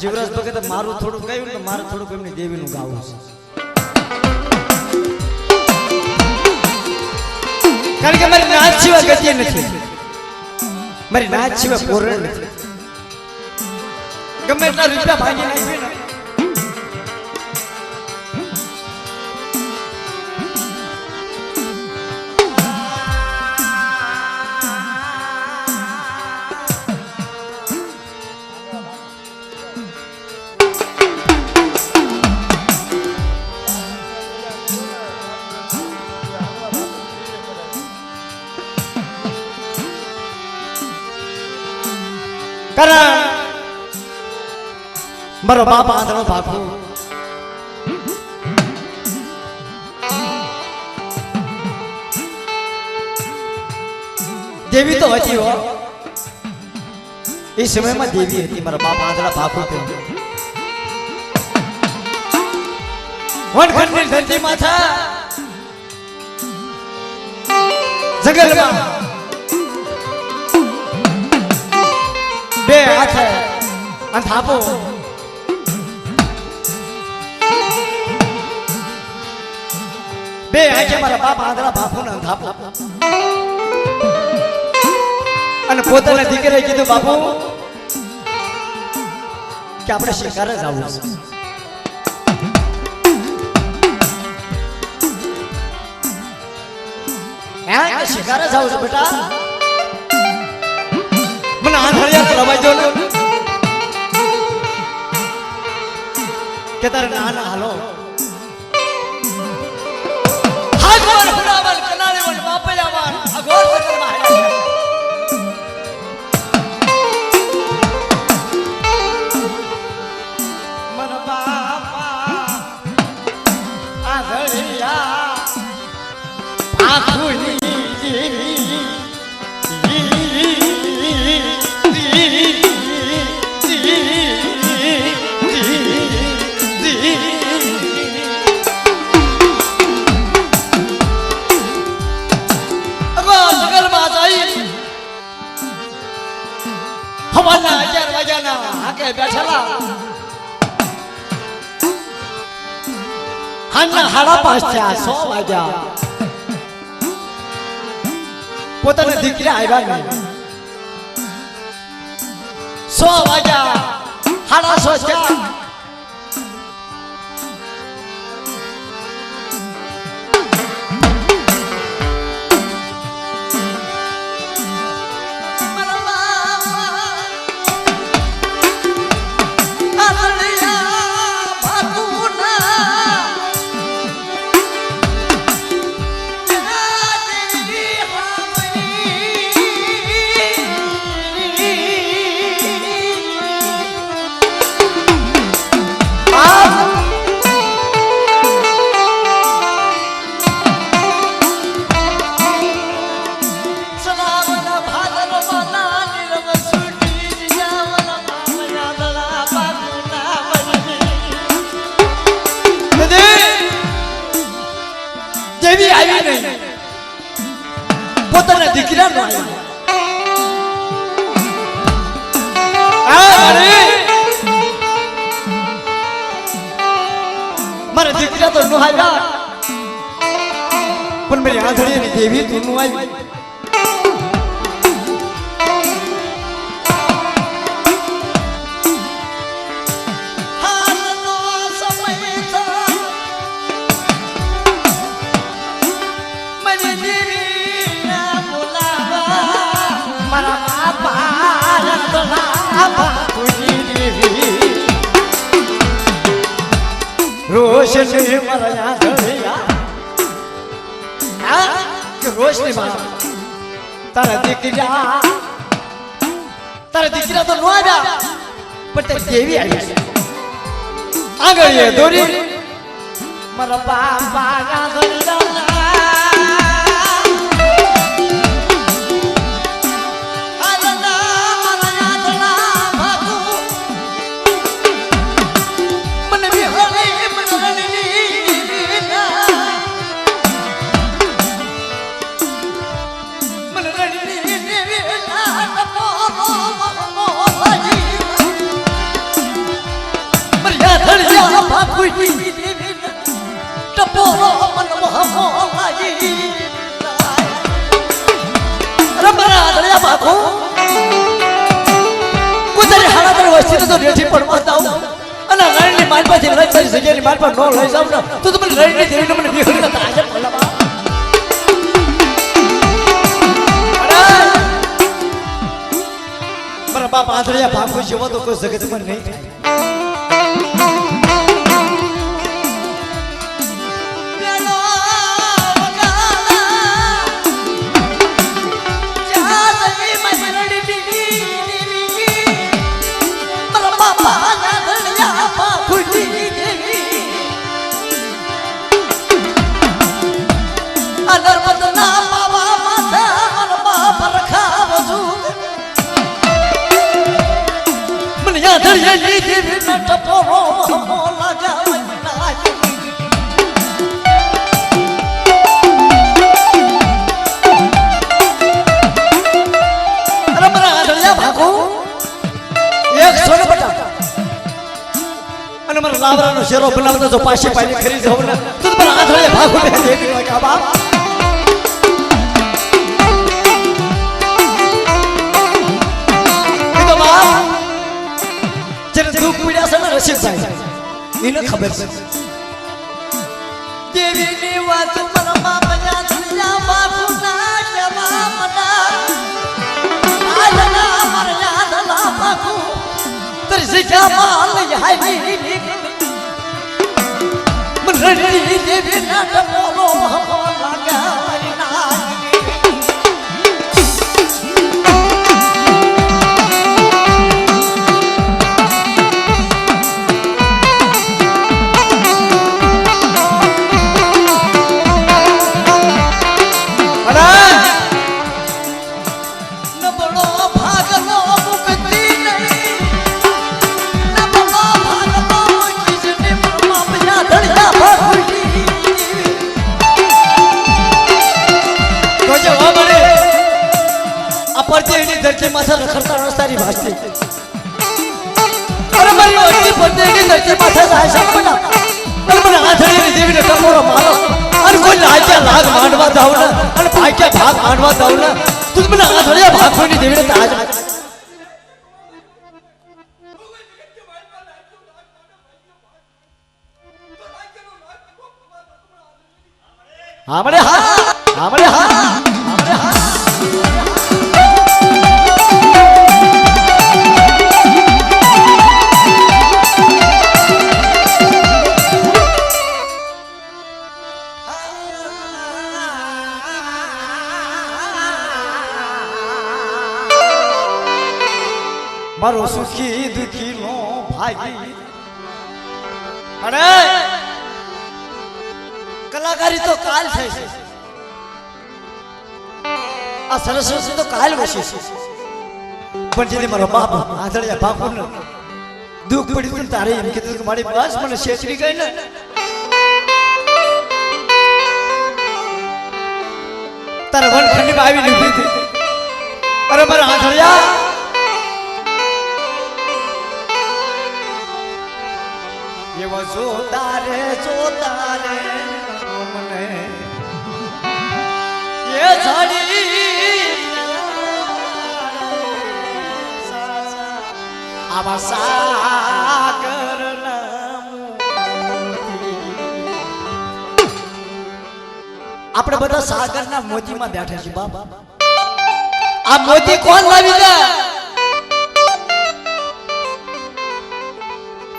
જીવરાજ ભગત મારું થોડું કહ્યું ને મારે થોડુંક એમની દેવીનું ગાવું છે. કારણ કે મારી નાચ સિવાય ગતિ નથી. મારી નાચ સિવાય પોરણ નથી. ગમે એટલા રૂપિયા ભાગી નાખી કારણ મારો બાપ આંધળો ભાખો દેવી તો હતી હો. એ સમયમાં દેવી હતી, મારા બાપ આંધળા ભાખો થયો વણખંડની ધરતી માથા જંગલમાં. હાથે અને થાપો. બે હાથે મારા બાપ આંધળા બાપુ ને થાપો. અને પોતાના દીકરાએ કીધું, બાપુ, કે આપણે શિકાર જ આવું છે. હે જ આવું છે, બેટા? મને આંધળિયા રવાઈ કે તારે ના ના હાલો. હાગવણ ફુલાવણ કનાળીવણ બાપયાવણ અઘોર સકલમાં હાલ્યા મન બાપા આંધળિયા આખુની જેવી હવાના હાંજના સાડા પાંચ થયા સો વાગ્યા. પોતાના દીકરા આવ્યા નહીં. સો વાગ્યા. હાડા સો થયા પોતાના દીકરા નો મારા દીકરા તો નો આવ્યા. પણ મારી આંધળીની દેવી તું નું આવી. દીકરા તારા દીકરા તો નો આવ્યા, પણ તે દેવી આવી આગળ દોરી. મારા બાપા આંધળિયા ભાખુજી દેવી ટપોરો મનમોહ લાગી રમરા દળિયા અને રણની માલપાથી લઈ તારી જગ્યાની ને તો તમે રણની દેવીને મને વિહળી મારા બાપ આંધળિયા ભાગો જેવો તો કોઈ જગતમાં નહીં થાય. લાવરાનો શેરો બનાવતો જો પાછી પાછી ખરી જાવ ને તો આંધળિયા ભાગો બે દેવી બાપ એને ખબર. છે દેવીની વાતો મારા બાપ આંધળિયા બાપુ ના જવાબના આલના મર્યાદલા પાકુ તરસિકા માલ યાહી મરડી દેવી ના ટપોલો હમો લગાવી પરથી માથા રખડતા રસ્તાની ભાષતી અરે મારી વસ્તી પરથી કે ધરતી માથા જાય બધા અરે મને આંધળીની દેવીને ટકોરો મારો. અને કોઈ લાગ્યા લાગ માંડવા જાવ ને? અને ભાગ્યા ભાગ માંડવા જાવ ને? તું મને આંધળીયા ભાગ કોઈની દેવીને તાજ હામડે હા હામડે હા. મારો સુખી દુખી નો ભાગી અરે! કલાકારી તો કાલ થઈ છે. આ સરસ્વતી તો કાલ વસી છે. પણ જેથી મારો બાપ આંધળિયા બાપુ ને દુઃખ પડ્યું હતું તારે એમ કીધું કે મારી બસ મને છેતરી ગઈ ને. તારા વનખંડીમાં આવી ઊભી હતી. અરે મારા આંધળિયા જોતા રે જોતા રે મને એ ઝડી આવા સાગર આપણે બધા સાગરના મોતીમાં બેઠા છીએ બાબા આ મોતી કોણ લાવી દે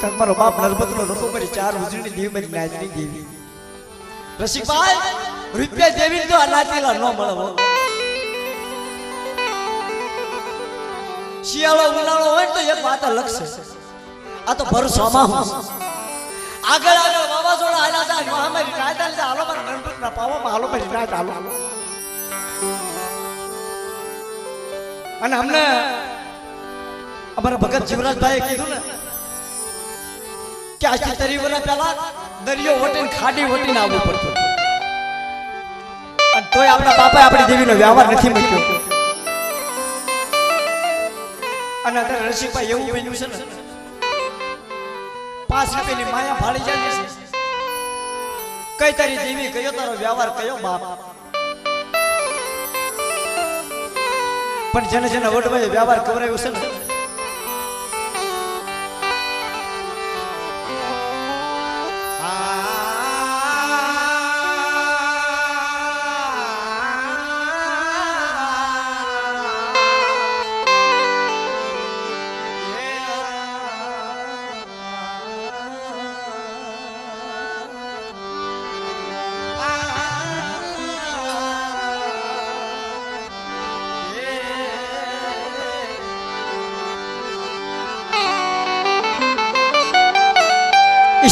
તમારો બાપ નર્મદનો લોકો કરી ચાર ઉજળી દેવી મારી નાચની દેવી. રસિકભાઈ, રૂપિયા દેવી તો નાચેલા ન મળવો શિયાળો, ઉનાળો હોય તો એક વાત લક્ષ આ તો ભર સોમાહું આગળ આગળ વાવાઝોડા આલા હતા, મહામારી કાયદા હાલી હાલો મારા ગણપતના પાવામાં હાલો મારી રાત હાલો. અને અમને અમારા ભગત જીવરાજભાઈએ કીધું ને કે આજથી તરી વર્ષ પહેલા દરિયો વટીને ખાડી વટીને આવવું પડતું અને તોય આપણા બાપાએ આપણી દેવીનો વ્યવહાર નથી મૂક્યો. અને અત્યારે રસીભાઈ એવું બન્યું છે ને, પાંચ રૂપિયાની માયા ભાડી જાય છે. કઈ તારી દેવી કયો તારો વ્યવહાર કયો બાપ? પણ જેને જેને વડવાય વ્યવહાર કવરાયો છે ને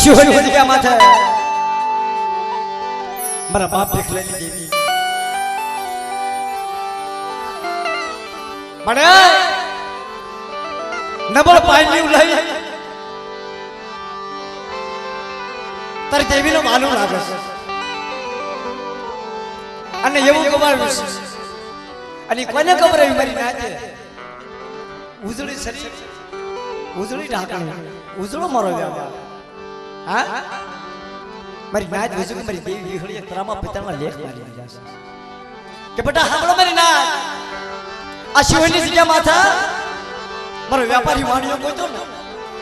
ઈશ્વરી જગ્યા માથે. મારા બાપ દેખલેની દેવી. મને નબળ પાણી લઈ તારે દેવી નો માલુમ લાગે છે. અને એવું કમાવ્યું છે. અને કોને ખબર એવી મારી નાચે ઉજળી શરીર ઉજળી ઢાંકણ. ઉજળો મારો વ્યવહાર. મારી નાચ વજુ મારી દેવી વિહળી ત્રામા પિતામાં લેખ મારી દીધા છે. કે બેટા, સાંભળો મારી નાચ આ શિવની જગ્યા માથા. મારો વ્યાપારી વાણિયો કોઈ તો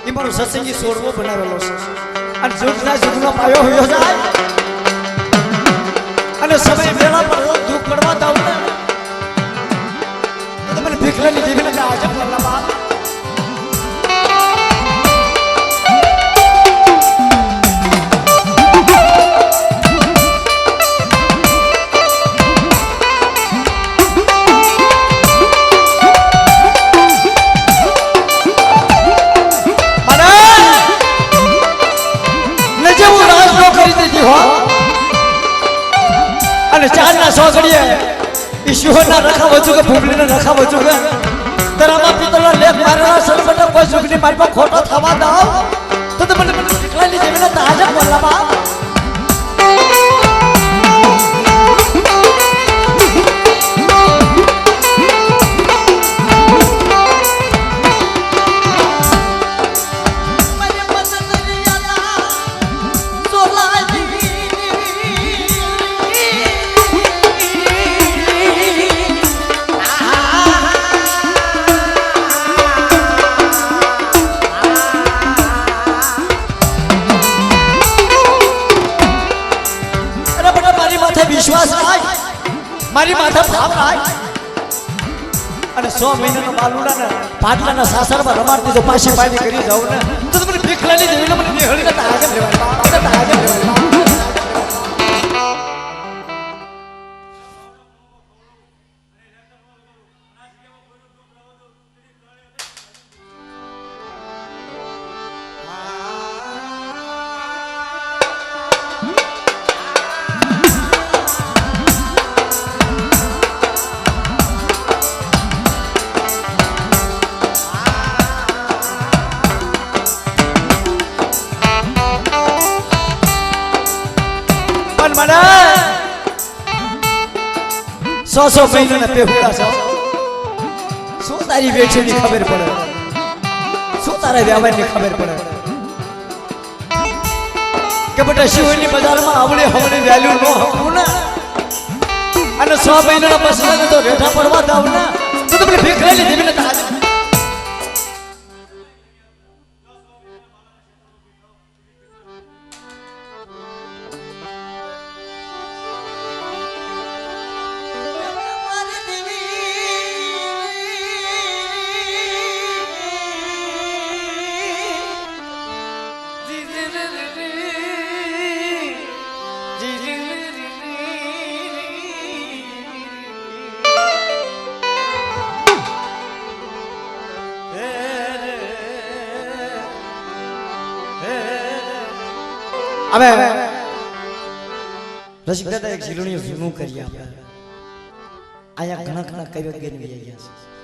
એ મારો સત્સંગી સોડવો બનાવેલો છે. અને જુગના જુગનો પાયો હોયો જાય. અને સમય વેળા પર દુઃખ પડવા દાવ ને. તમને મને ભીખલાની દેવીને આજે ઈશ્વર ના રખા વચુ કે ભૂમલી ના રખા વચુ કે તરામાં પિતળના લેખ મારેલા સરબટ કોઈ સુખની મારી પર ખોટો થવા દાવ માથે ભાવ અને સો મહિનાનો બાલુડા પાટલાના સાસરમાં રમાડતી તો પાછી પાછી કરી જાઉં ને તો તમને જેવી મને નિહળી ને મને તાજે લેવાય બાપ. પણ સો સો મહિનાના પેહુડા છે. શું તારી વેચીની ખબર પડે? શું તારા વ્યવહારની ખબર પડે? કે બેટા શિવની બજારમાં આવડે હવડે વેલ્યુ નો હકવું ને? અને સો મહિનાના પસંદ તો રેઠા પડવા દાવ હવે રસિક દાદા એક ઝીલણી ઝીણું કરી આપણે અહીંયા ઘણા ઘણા ગેન ગયા છે.